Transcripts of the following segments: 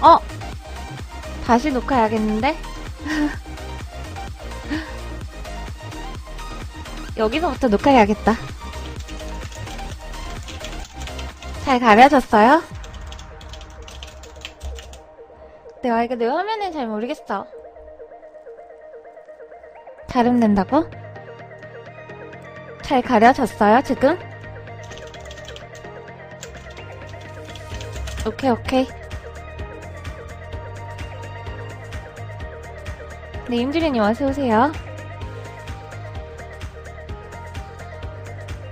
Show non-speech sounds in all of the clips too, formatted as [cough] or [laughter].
어? 다시 녹화해야겠는데? [laughs] 여기서부터 녹화해야겠다. 잘 가려졌어요? 내가 이거 내 화면은 잘 모르겠어. 가름된다고? 잘 가려졌어요, 지금? 오케이, 오케이. 네, 임주리님 어서 오세요.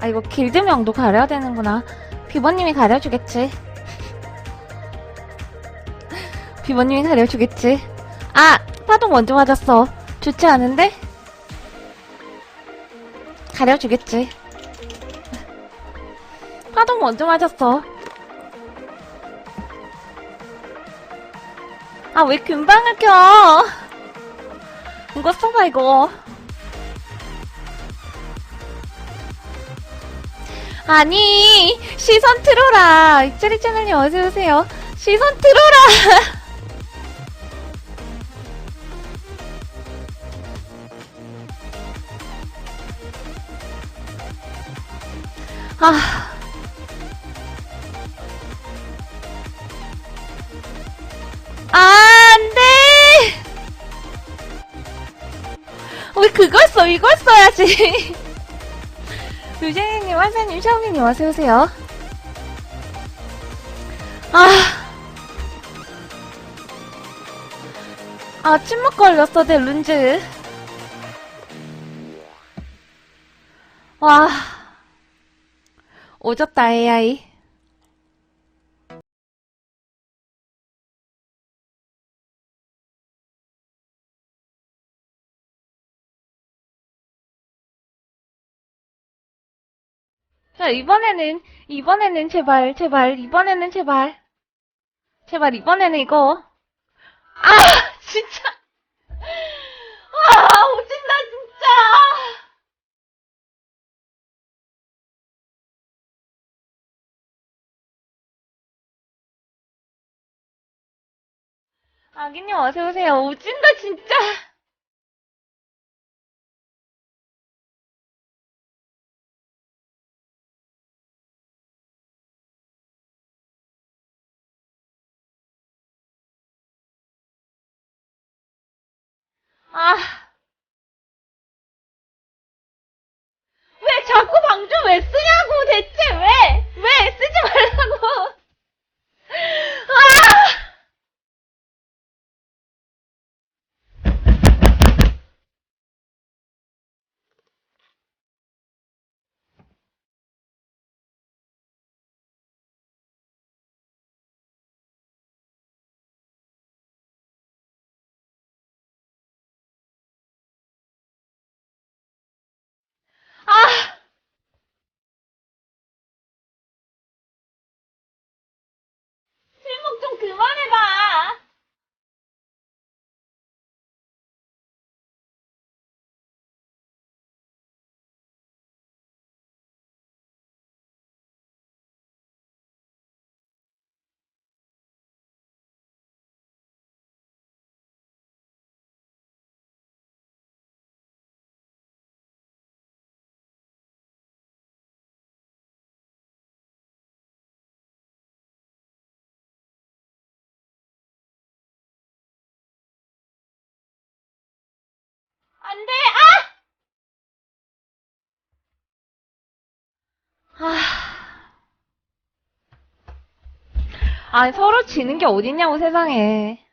아, 이거 길드명도 가려야 되는구나. 비버님이 가려주겠지. [laughs] 비버님이 가려주겠지. 아! 파동 먼저 맞았어. 좋지 않은데? 가려주겠지. 파동 먼저 맞았어. 아, 왜 금방을 켜? 이거 써봐, 이거. 아니, 시선 틀어라. 익자리 채널님 어서오세요. 시선 틀어라. [laughs] 아. 아, 안 돼! 왜 그걸 써? 이걸 써야지. [laughs] 유재희님, 환사님, 샤오미님 어서오세요. 아. 아, 침묵 걸렸어, 내 룬즈. 와. 오졌다, AI. 자, 이번에는, 이번에는 제발, 제발, 이번에는 제발. 제발, 이번에는 이거. 아! [laughs] 진짜! 아, 아기님 어서 오세요. 오진다, 진짜! 아. 안 돼! 아! 아. 아니, 서로 지는 게 어딨냐고, 세상에.